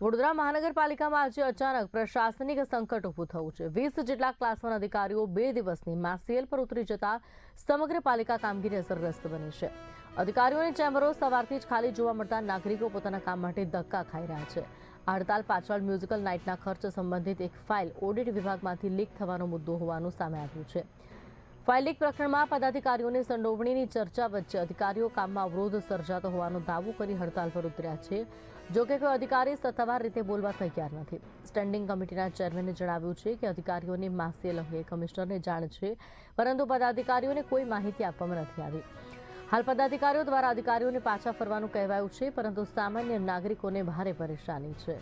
વડોદરા મહાનગરપાલિકામાં આજે અચાનક પ્રશાસનિક સંકટ ઊભું થયું છે. વીસ જેટલા ક્લાસ અધિકારીઓ બે દિવસની માસીએલ પર ઉતરી જતા સમગ્ર પાલિકા કામગીરી અસરગ્રસ્ત બની છે. અધિકારીઓની ચેમ્બરો સવારથી જ ખાલી જોવા મળતા નાગરિકો પોતાના કામ માટે ધક્કા ખાઈ રહ્યા છે. હડતાલ પાછળ મ્યુઝિકલ નાઇટના ખર્ચ સંબંધિત એક ફાઇલ ઓડિટ વિભાગમાંથી લીક થવાનો મુદ્દો હોવાનું સામે આવ્યું છે. ફાઇલ પ્રકરણમાં પદાધિકારીઓની સંડોવણીની ચર્ચા વચ્ચે અધિકારીઓ કામમાં અવરોધ સર્જાતો હોવાનો દાવો કરી હડતાલ પર ઉતર્યા છે. જોકે કોઈ અધિકારી સત્તાવાર રીતે બોલવા તૈયાર નથી. સ્ટેન્ડિંગ કમિટીના ચેરમેને જણાવ્યું છે કે અધિકારીઓની માસીએલ અંગે કમિશનરને જાણ છે, પરંતુ પદાધિકારીઓને કોઈ માહિતી આપવામાં નથી આવી. હાલ પદાધિકારીઓ દ્વારા અધિકારીઓને પાછા ફરવાનું કહેવાયું છે, પરંતુ સામાન્ય નાગરિકોને ભારે પરેશાની છે.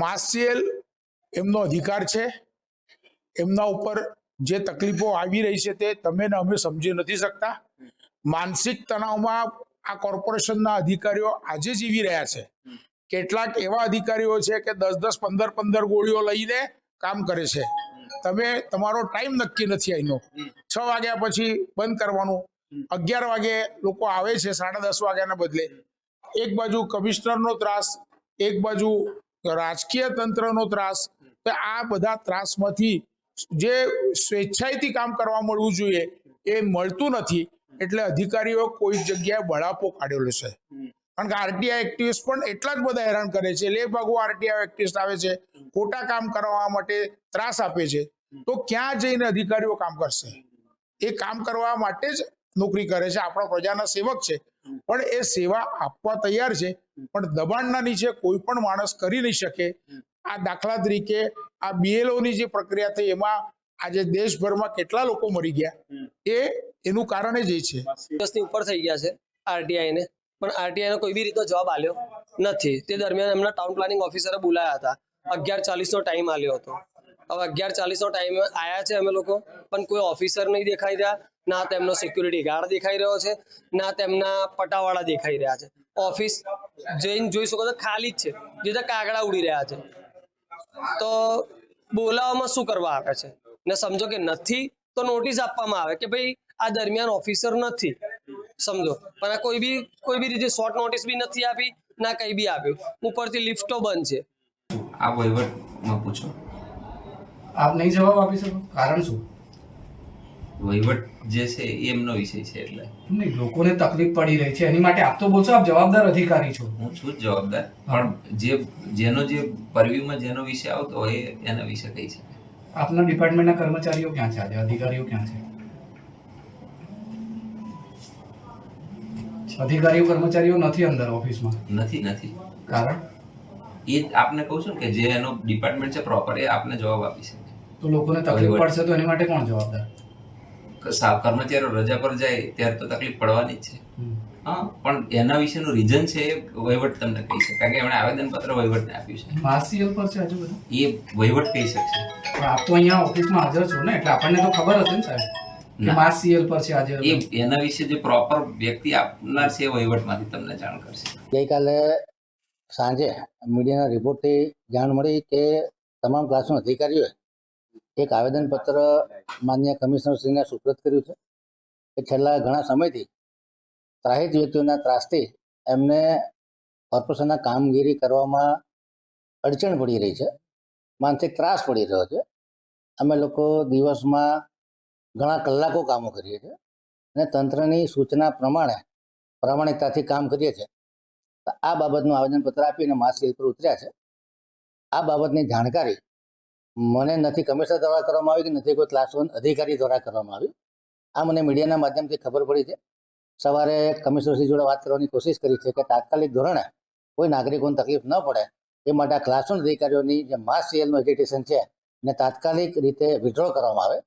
માસિયલ એમનો અધિકાર છે. એમના ઉપર જે તકલીફો આવી રહી છે તે તમે ને અમે સમજી નથી શકતા. માનસિક તણાવમાં આ કોર્પોરેશનના અધિકારીઓ આજે જીવી રહ્યા છે. કેટલાક એવા અધિકારીઓ છે કે દસ દસ, પંદર પંદર ગોળીઓ લઈને કામ કરે છે. તમે, તમારો ટાઈમ નક્કી નથી અહીંનો છ વાગ્યા પછી બંધ કરવાનું. અગિયાર વાગે લોકો આવે છે, સાડા દસ વાગ્યાના બદલે. એક બાજુ કમિશનરનો ત્રાસ, એક બાજુ રાજકીય તંત્રનો ત્રાસ. આ બધા ત્રાસમાંથી જે સ્વેચ્છાએથી કામ કરવા મળવું જોઈએ, એ મળતું નથી, એટલે અધિકારીઓ કોઈ જગ્યાએ બળાપો કાઢેલો છે. કારણ કે આરટીઆઈ એક્ટિવિસ્ટ પણ એટલા જ બધા હેરાન કરે છે. લે ભાગો આરટીઆઈ એક્ટિવિસ્ટ આવે છે, ખોટા કામ કરવા માટે ત્રાસ આપે છે, તો ક્યાં જઈને અધિકારીઓ કામ કરશે? એ કામ કરવા માટે જ નોકરી કરે છે. આપણા પ્રજાના સેવક છે, પણ એ સેવા આપવા તૈયાર છે, પણ દબાણના નીચે કોઈ પણ માણસ કરી નહીં શકે આ દાખલા તરીકે આ બીએલઓની ની જે પ્રક્રિયા થઈ એમાં આજે દેશભરમાં કેટલા લોકો મરી ગયા? એ એનું કારણ જ એ છે. દિવસની ઉપર થઈ ગયા છે આરટીઆઈ ને. પણ આરટીઆઈ નો કોઈ બી રીતનો જવાબ આલ્યો નથી. તે દરમિયાન એમના ટાઉન પ્લાનિંગ ઓફિસરે બોલાયા હતા. અગિયાર ચાલીસ નો ટાઈમ આલ્યો હતો. હવે અગિયાર ચાલીસ નો ટાઈમ આવ્યા છે અમે લોકો પણ કોઈ ઓફિસર નહીં દેખાઈ રહ્યા ના તેમનો સિક્યુરિટી ગાર્ડ દેખાઈ રહ્યો છે ના તેમના પટાવાળા દેખાઈ રહ્યા છે. ઓફિસ જઈને જોઈ શકો તો ખાલી જ છે. જે કાગડા ઉડી રહ્યા છે. તો બોલાવવામાં શું કરવા આવે છે? ને સમજો કે નથી તો નોટિસ આપવામાં આવે કે ભાઈ આ દરમિયાન ઓફિસર નથી. સમજો? પણ આ કોઈ બી કોઈ બી રીતે શોર્ટ નોટિસ બી નથી આપી ના કઈ બી આપ્યું. ઉપરથી લિફ્ટો બંધ છે. આ વહીવટમાં પૂછો. આપ નહીં જવાબ આપી શકો. કારણ શું? વહીવટ જે છે એ એમનો વિષય છે એટલે. નહીં લોકોને તકલીફ પડી રહી છે એની માટે આપ તો બોલશો આપ જવાબદાર અધિકારી છો. હું છું જ જવાબદાર પણ જે જેનો જે પરવ્યુમાં જેનો વિષય આવતો હોય એના વિશે કહી શકે. આપના ડિપાર્ટમેન્ટના કર્મચારીઓ ક્યાં છે? આજે અધિકારીઓ ક્યાં છે? અધિકારીઓ કર્મચારીઓ નથી અંદર ઓફિસમાં. નથી નથી. કારણ? એ આપને કહું છું કે જે એનો ડિપાર્ટમેન્ટ છે પ્રોપર એ આપને જવાબ આપી શકે. તો લોકોને તકલીફ પડશે તો એની માટે કોણ જવાબદાર? કર્મચારીઓ રજા પર જાય ત્યારે તો તકલીફ પડવાની જ છે. હા પણ એના વિશેનું રીઝન છે એ વહીવટ તમને કહી શકે કારણ કે એમણે આવેદનપત્ર વહીવટને આપ્યું છે. માસીએલ પર છે હજુ બધું? એ વહીવટ કહી શકશે. પણ આપ તો અહીંયા ઓફિસમાં હાજર છો ને એટલે આપણને તો ખબર હશે ને સાહેબ. માસીએલ પર છે આજે એ એના વિશે જે પ્રોપર વ્યક્તિ આપનાર છે એ વહીવટમાંથી તમને જાણ કરશે. ગઈકાલે સાંજે મીડિયાના રિપોર્ટથી જાણ મળી કે તમામ ક્લાસના અધિકારીઓએ એક આવેદનપત્ર માન્ય કમિશનરશ્રીને સુપ્રત કર્યું છે કે છેલ્લા ઘણા સમયથી ત્રાહિત વ્યક્તિઓના ત્રાસથી એમને કોર્પોરેશનના કામગીરી કરવામાં અડચણ પડી રહી છે, માનસિક ત્રાસ પડી રહ્યો છે. અમે લોકો દિવસમાં ઘણા કલાકો કામો કરીએ છીએ અને તંત્રની સૂચના પ્રમાણે પ્રામાણિકતાથી કામ કરીએ છીએ. આ બાબતનું આવેદનપત્ર આપીને માર્કશીટ પર ઉતર્યા છે. આ બાબતની જાણકારી મને નથી કમિશનર દ્વારા કરવામાં આવી કે નથી કોઈ ક્લાસ વન અધિકારી દ્વારા કરવામાં આવી આ મને મીડિયાના માધ્યમથી ખબર પડી છે. સવારે કમિશનરશ્રી જોડે વાત કરવાની કોશિશ કરી છે કે તાત્કાલિક ધોરણે કોઈ નાગરિકોને તકલીફ ન પડે એ માટે આ ક્લાસ વન અધિકારીઓની જે માસ સીએલનું એજ્યુકેશન છે એને તાત્કાલિક રીતે વિડ્રો કરવામાં આવે.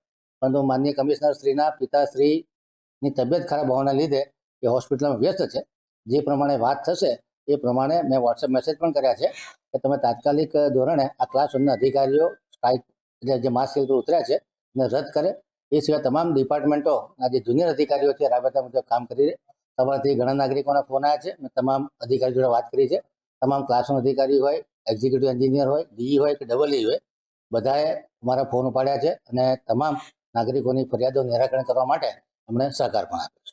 પરંતુ માન્ય કમિશનર શ્રીના પિતાશ્રીની તબિયત ખરાબ હોવાના લીધે એ હોસ્પિટલમાં વ્યસ્ત છે. જે પ્રમાણે વાત થશે એ પ્રમાણે મેં વોટ્સએપ મેસેજ પણ કર્યા છે કે તમે તાત્કાલિક ધોરણે આ ક્લાસ વનના અધિકારીઓ સ્ટ્રાઇક જે જે માસ ઉતર્યા છે એને રદ કરે. એ સિવાય તમામ ડિપાર્ટમેન્ટો જે જુનિયર અધિકારીઓ છે, રાબેતા મુજબ કામ કરી રહે સવારથી ઘણા નાગરિકોના ફોન આવ્યા છે મેં તમામ અધિકારીઓ જોડે વાત કરી છે. તમામ ક્લાસરૂમ અધિકારી હોય એક્ઝિક્યુટિવ એન્જિનિયર હોય ડીઈ હોય કે ડબલ ઈ હોય, બધાએ મારા ફોન ઉપાડ્યા છે અને તમામ નાગરિકોની ફરિયાદો નિરાકરણ કરવા માટે અમને સહકાર પણ આપ્યો